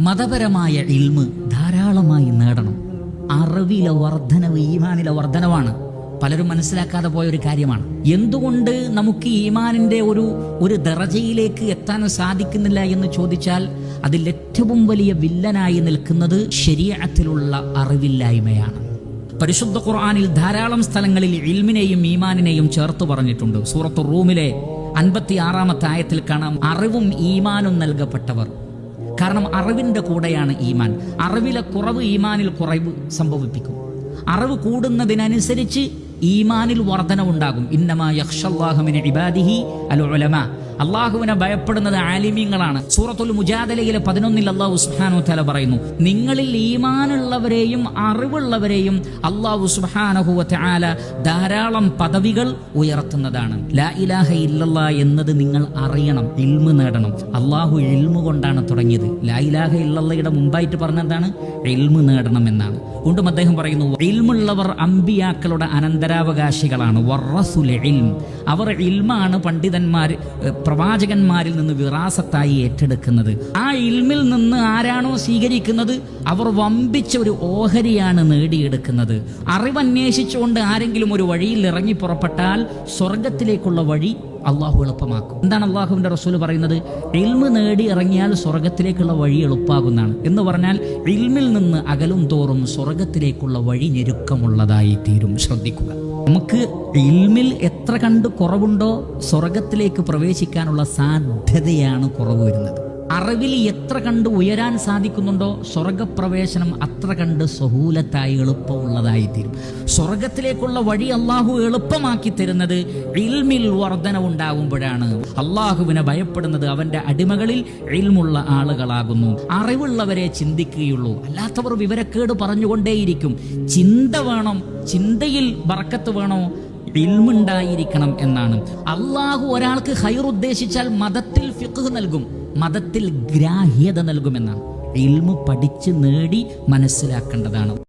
മതപരമായ ഇൽമ് ധാരാളമായി നേടണം. അറിവിലെ വർധനവ് ഈമാനിലെ വർധനവാണ്. പലരും മനസ്സിലാക്കാതെ പോയ ഒരു കാര്യമാണ്. എന്തുകൊണ്ട് നമുക്ക് ഈമാനിന്റെ ഒരു ഒരു ദറജയിലേക്ക് എത്താൻ സാധിക്കുന്നില്ല എന്ന് ചോദിച്ചാൽ അതിൽ ഏറ്റവും വലിയ വില്ലനായി നിൽക്കുന്നത് ശരീരത്തിലുള്ള അറിവില്ലായ്മയാണ്. പരിശുദ്ധ ഖുർആാനിൽ ധാരാളം സ്ഥലങ്ങളിൽ ഇൽമിനെയും ഈമാനിനെയും ചേർത്ത് പറഞ്ഞിട്ടുണ്ട്. സൂറത്ത് റൂമിലെ അൻപത്തി ആറാമത്തെ ആയത്തിൽ കാണാം അറിവും ഈമാനും നൽകപ്പെട്ടവർ. കാരണം അറിവിന്റെ കൂടെയാണ് ഈമാൻ. അറിവിലെ കുറവ് ഈമാനിൽ കുറവ് സംഭവിപ്പിക്കും. അറിവ് കൂടുന്നതിനനുസരിച്ച് ഈമാനിൽ വർധനവുണ്ടാകും. ഇന്നമാ യക്ഷല്ലാഹുമിന് ഇബാദിഹി അൽ ഉലമ. അള്ളാഹുവിനെ ഭയപ്പെടുന്നത് ആലിമീങ്ങളാണ്. സൂറത്തുൽ മുജാദലയിലെ പതിനൊന്നിൽ അള്ളാഹു സുഹാനു തല പറയുന്നു നിങ്ങളിൽ ഈമാനുള്ളവരെയും അറിവുള്ളവരെയും അള്ളാഹു സുഹാനഹുവ ആല ധാരാളം പദവികൾ ഉയർത്തുന്നതാണ്. ലാ ഇലാഹ എന്നത് നിങ്ങൾ അറിയണം ഇൽമ് നേടണം. അള്ളാഹു ഇൽമു കൊണ്ടാണ് തുടങ്ങിയത്. ലാ ഇലാഹ ഇല്ലല്ലയുടെ മുമ്പായിട്ട് പറഞ്ഞെന്താണ് ഇൽമ് നേടണം എന്നാണ്. കൊണ്ടും അദ്ദേഹം പറയുന്നു ഇൽമുള്ളവർ അമ്പിയാക്കളുടെ അനന്തരാവകാശികളാണ്. അവർ ഇൽമാണ് പണ്ഡിതന്മാർ പ്രവാചകന്മാരിൽ നിന്ന് വിറാസത്തായി ഏറ്റെടുക്കുന്നത്. ആ ഇൽമിൽ നിന്ന് ആരാണോ സ്വീകരിക്കുന്നത്? അവർ വമ്പിച്ച ഒരു ഓഹരിയാണ് നേടിയെടുക്കുന്നത്. അറിവന്വേഷിച്ചുകൊണ്ട് ആരെങ്കിലും ഒരു വഴിയിൽ ഇറങ്ങി പുറപ്പെട്ടാൽ സ്വർഗത്തിലേക്കുള്ള വഴി അള്ളാഹു എളുപ്പമാക്കും. എന്താണ് അള്ളാഹുവിന്റെ റസൂൽ പറയുന്നത്? ഇൽമ് നേടി ഇറങ്ങിയാൽ സ്വർഗത്തിലേക്കുള്ള വഴി എളുപ്പാകുന്നതാണ്. എന്ന് പറഞ്ഞാൽ ഇൽമിൽ നിന്ന് അകലും തോറും സ്വർഗത്തിലേക്കുള്ള വഴി ഞെരുക്കമുള്ളതായി തീരും. ശ്രദ്ധിക്കുക. നമുക്ക് ഇൽമിൽ എത്ര കണ്ട് കുറവുണ്ടോ സ്വർഗത്തിലേക്ക് പ്രവേശിക്കാനുള്ള സാധ്യതയാണ് കുറവ് വരുന്നത്. അറിവിൽ എത്ര കണ്ട് ഉയരാൻ സാധിക്കുന്നുണ്ടോ സ്വർഗപ്രവേശനം അത്ര കണ്ട് സഹൂലത്തായി എളുപ്പമുള്ളതായി തീരും സ്വർഗത്തിലേക്കുള്ള വഴി അള്ളാഹു എളുപ്പമാക്കി തരുന്നത് ഇൽമിൽ വർധന ഉണ്ടാകുമ്പോഴാണ് അള്ളാഹുവിനെ ഭയപ്പെടുന്നത് അവന്റെ അടിമകളിൽ ഇൽമുള്ള ആളുകളാകുന്നു. അറിവുള്ളവരെ ചിന്തിക്കുകയുള്ളൂ. അല്ലാത്തവർ വിവരക്കേട് പറഞ്ഞുകൊണ്ടേയിരിക്കും. ചിന്ത വേണം ചിന്തയിൽ ബറക്കത്ത് വേണോ? ഇൽമുണ്ടായിരിക്കണം എന്നാണ്. അള്ളാഹു ഒരാൾക്ക് ഹൈർ ഉദ്ദേശിച്ചാൽ മതത്തിൽ ഫിഖ് നൽകും. മതത്തിൽ ഗ്രാഹ്യത നൽകുമെന്നാണ്. ഇൽമു പഠിച്ച് നേടി മനസ്സിലാക്കേണ്ടതാണ്.